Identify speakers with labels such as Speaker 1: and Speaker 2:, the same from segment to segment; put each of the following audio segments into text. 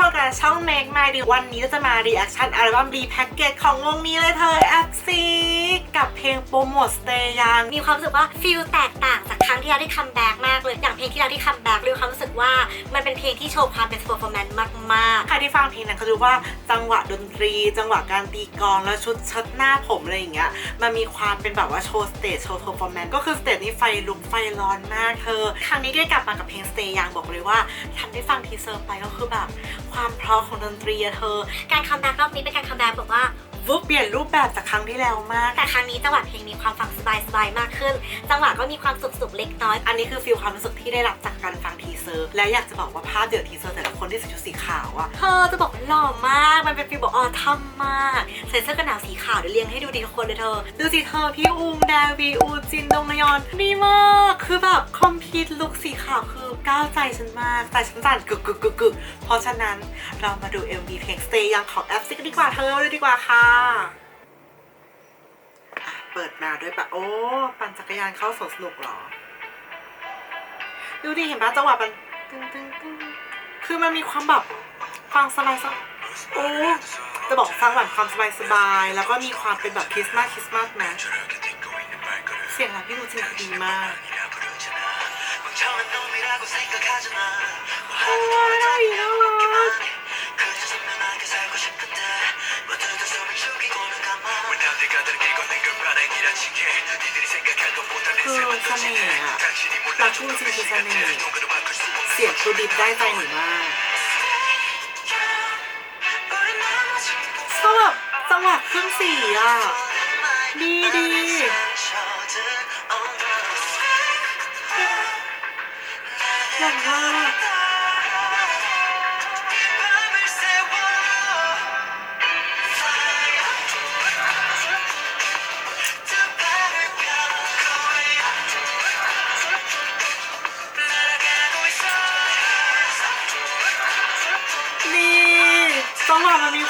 Speaker 1: คนกับช่อง Make My Day วันนี้เราจะมารีแอคชั่นอัลบั้มรีแพ็กเกจของวงนี้เลยเธอแอปซีกับเพลงโปรโมทสเตย์ยัง
Speaker 2: มีความรู้สึกว่าฟิลแตกต่างจากครั้งที่แล้วที่คัมแบ็กมากเลย อย่างเพลงที่แล้วที่คัมแบ็กมีความรู้สึกว่ามันเป็นเพลงที่โชว์ความเป็น performance มากๆ
Speaker 1: ใครที่ฟังเพลงนั้นเขาดูว่าจังหวะดนตรี จังหวะการตีกลองแล้วชุดชัดหน้าผมอะไรอย่างเงี้ยมันมีความเป็นแบบว่าโชว์สเตจโชว์เพอร์ฟอร์แมนซ์ก็คือสเตจนี้ไฟลุกไฟร้อนมากเธอ ครั้งนี้ได้กลับมากับเพลงสเตย์ยังบอกเลยว่าทันได้ฟังทีเซอร์ไปก็คือแบบความเพราะของดนตรีอะเธอ
Speaker 2: การคัมแบ็กรอบนี้เป็นการคัมแบ็กแบบว่า
Speaker 1: วุบเปลี่ยนรูปแบบจากครั้งที่แล้วมาก
Speaker 2: แต่ครั้งนี้จังหวะเพลงมีความฟังสบายๆมากขึ้น จังหวะก็มีความสุกๆเล็กน้อย
Speaker 1: อันนี้คือฟีลความรู้สึกที่ได้รับจากการฟังทีเซอร์ และอยากจะบอกว่าภาพเดือดทีเซอร์แต่ละคนที่ใส่ชุดสีขาวอะ
Speaker 2: เธอจะบอกว่าหล่อมาก มันเป็นฟีลบอกออทัมมาก ใส่เสื้อกันหนาวสีขาวเดี๋ยวเรียงให้ดูดีทุกคนเลยเธอ
Speaker 1: ดูสิเธอพี่อูมแดวีอูจินดงนยอนดีมาก คือแบบคอมพิวลุคสีขาวคือก้าวใจฉันมากแต่ฉันสั่นกึกกึกกึกกึกเพราะฉะนั้นเรามาดู MV เพลง Stay ยังของแอปซิกดีกว่าเธอเลยดีกว่าค่ะอะเปิดมาด้วยแบบโอ้ปั่นจักรยานเข้าสวนสนุกเหรอ ดูดิเห็นปะจังหวะมันตึงตึงตึงคือมันมีความแบบความสบายสบายโอ้จะบอกสร้างหวานความสบายสบาย แล้วก็มีความเป็นแบบคริสต์มาสคริสต์มาสนะเสียงรับพี่ดูจริงดีมากโอ้ยดีน่ารัก คือเสน่ห์อะรักจริงๆคือเสน่ห์เสียงคือดิบได้ใจหนูมากชอบแบบจังหวะเครื่องสียงอะ ดีดีอย่างมา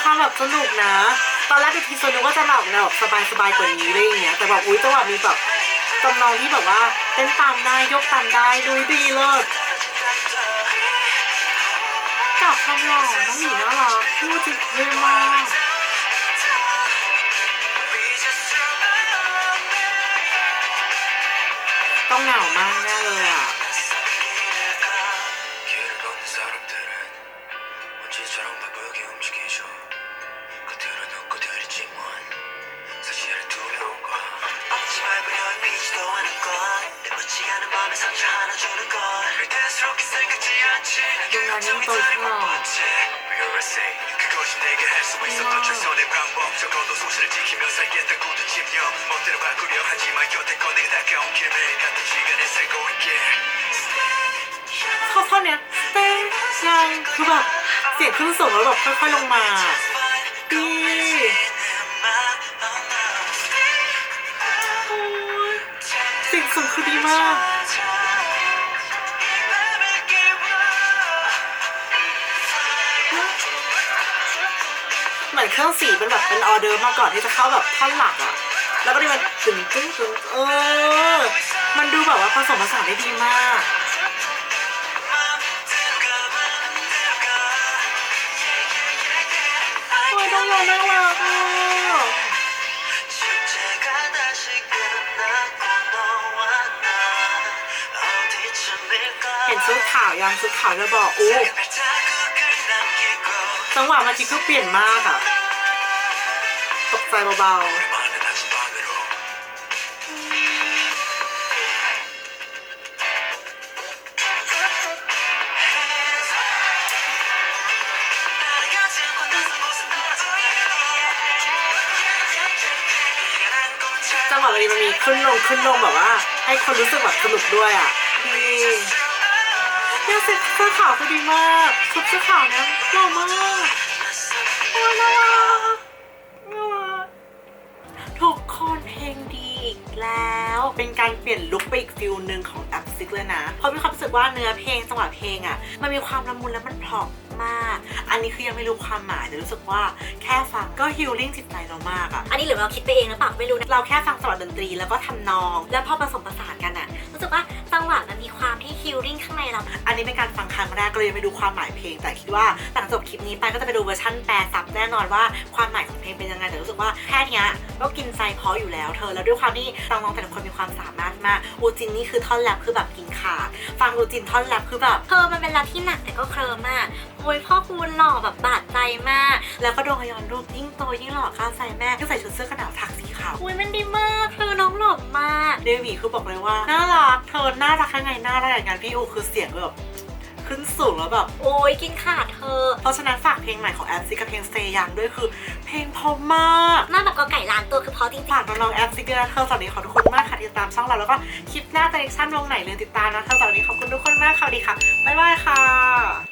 Speaker 1: งหวะมันมีความแบบสนุกนะ ตอนแรกดูทีเซอร์นึกว่าจะแบบแนวแบบสบายๆกว่านี้อะไรอย่างเงี้ย แต่แบบอุ้ยจังหวะมีแบบจำนองที่แบบว่าเต้นตามได้ยกตามได้ดูดีเลิศกับความหล่อน้องหมีน่ารักพูดจริงเท่มากต้องเหงามากแน่เลยอ่ะ
Speaker 3: 길을 걷는 사람들은 먼지처럼 바쁘게 움직이죠 마음에 상처
Speaker 1: สูงคือดีมาก เหมือนเครื่องสีเป็นแบบเป็นออเดอร์มาก่อนที่จะเข้าแบบท่อนหลักอะแล้วก็ดีมันตึงตึงตึงเออ มันดูแบบว่าผสมผสานได้ดีมากโอ้ยน่ารักน่ารักอะ ชุดขาวยังชุดขาวจะบอกอู้จังหวะมื่อกี้คืเปลี่ยนมากอะตกใจเบา
Speaker 3: จังหวะพอนี้มันมีขึ้นลงขึ้นลงแบบว่า ให้คนรู้สึกแบบสนุกด้วยอะ่ะ เนี่ยเสื้อเสื้อขาวคือดีมากชุดเสื้อขาวเนี่ยหล่อมากโอ้ยน่ารักน่ารักทุกคนเพลงดีอีกแล้ว เป็นการเปลี่ยนลุคไปอีกฟิลหนึ่งของแอปซิกเลยนะ เพราะมีความรู้สึกว่าเนื้อเพลงจังหวะเพลงอะมันมีความละมุนและมันเพราะมาก อันนี้คือยังไม่รู้ความหมายแต่รู้สึกว่าแค่ฟังก็ฮิลลิ่งจิตใจเรามากอะ
Speaker 2: อันนี้หรือเราคิดไปเองหรือเปล่าไม่รู้นะ
Speaker 1: เราแค่ฟังจังหวะดนตรีแล้วก็ทำนอง
Speaker 2: แล้วพอผสมผสานกัน ฮิลลิ่งข้างในเรา
Speaker 1: อันนี้เป็นการฟังครั้งแรกก็เลยยังไม่ดูความหมายเพลง แต่คิดว่าหลังจบคลิปนี้ไปก็จะไปดูเวอร์ชันแปลซับแน่นอนว่าความหมายของเพลงเป็นยังไงแต่รู้สึกว่าแค่เนี้ยก็กินใจเพราะอยู่แล้วเธอ แล้วด้วยความที่น้องๆแต่ละคนมีความสามารถมากอูจินนี่คือท่อนแรปคือแบบกินขาดฟังอูจินท่อนแรปคือแบบ
Speaker 2: เธอมันเป็นแรปที่หนักแต่ก็เคลิมมากโอ้ยพ่อคูณหล่อแบบบาดใจมาก
Speaker 1: แล้วก็โดนฮยอนรูปยิ่งโตยิ่งหล่อก้าใจแม่ที่ใส่ชุดเสื้อกันหนาวถักส ขาว
Speaker 2: อุ้ยมันดีมากเธอน้องหล่อมาก
Speaker 1: เดวี่คือบอกเลยว่าน่ารักเธอน่ารักยังไงน่ารักอย่างนั้นพี่อูคือเสียงแบบขึ้นสูงแล้วแบบ
Speaker 2: โอ้ยกินขาดเธอ
Speaker 1: เพราะฉะนั้นฝากเพลงใหม่ของแอปซิกับเพลงเซยังด้วยคือ เพลงเพราะมาก
Speaker 2: หน้าแบบกอไก่ล้านตัวคือเพราะจริง
Speaker 1: ฝากน้องๆแอปซิกด้วยนะเธอสวัสดีขอบคุณมากค่ะที่ติดตามช่องเราแล้วก็คลิปหน้าจะเอ็กชั่นลงไหนเลยติดตามนะเธอสวัสดีขอบคุณทุกคนมากค่ะสวัสดีค่ะบ๊ายบายค่ะ